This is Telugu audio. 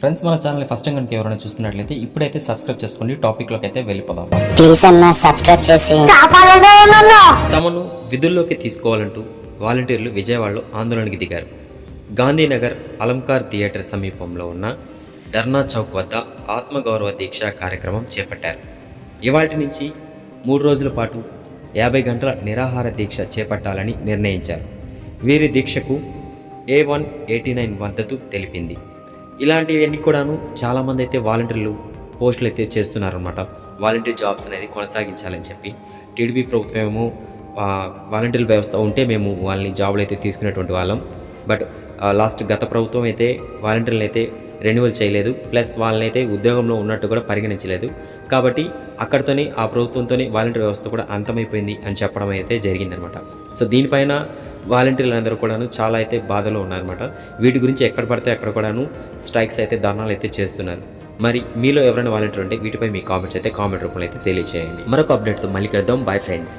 ఫ్రెండ్స్ మన ఛానల్ ఫస్ట్ టైం కనుక ఎవరైనా చూస్తున్నట్లయితే ఇప్పుడైతే సబ్స్క్రైబ్ చేసుకోండి. టాపిక్లోకి అయితే వెళ్ళిపోదాం. ప్లీజ్ అన్న సబ్స్క్రైబ్ చేసి. తమను విధుల్లోకి తీసుకోవాలంటూ వాలంటీర్లు విజయవాడలో ఆందోళనకి దిగారు. గాంధీనగర్ అలంకార్ థియేటర్ సమీపంలో ఉన్న ధర్నా చౌక్ వద్ద ఆత్మగౌరవ దీక్ష కార్యక్రమం చేపట్టారు. ఇవాటి నుంచి మూడు రోజుల పాటు యాభై గంటల నిరాహార దీక్ష చేపట్టాలని నిర్ణయించారు. వీరి దీక్షకు ఏ వన్ ఎయిటీ నైన్ మద్దతు తెలిపింది. ఇలాంటివన్నీ కూడాను చాలామంది అయితే వాలంటీర్లు పోస్టులు అయితే చేస్తున్నారనమాట వాలంటీర్ జాబ్స్ అనేది కొనసాగించాలని చెప్పి టీడీపీ ప్రభుత్వం ఏమో వాలంటీర్ వ్యవస్థ ఉంటే మేము వాళ్ళని జాబులు అయితే తీసుకునేటువంటి వాళ్ళం. బట్ లాస్ట్ గత ప్రభుత్వం అయితే వాలంటీర్లు అయితే రెన్యువల్ చేయలేదు. ప్లస్ వాళ్ళని అయితే ఉద్యోగంలో ఉన్నట్టు కూడా పరిగణించలేదు. కాబట్టి అక్కడితోనే ఆ ప్రభుత్వంతోనే వాలంటీర్ వ్యవస్థ కూడా అంతమైపోయింది అని చెప్పడం అయితే జరిగిందనమాట. సో దీనిపైన వాలంటీర్లు అందరూ కూడాను చాలా అయితే బాధలో ఉన్నారన్నమాట వీటి గురించి ఎక్కడ పడితే అక్కడ కూడాను స్ట్రైక్స్ అయితే ధర్నాలు అయితే చేస్తున్నారు. మరి మీలో ఎవరైనా వాలంటీర్ ఉంటే వీటిపై మీ కామెంట్స్ అయితే కామెంట్ రూపంలో అయితే తెలియజేయండి మరొక అప్డేట్తో మళ్ళీ కలుద్దాం. Bye friends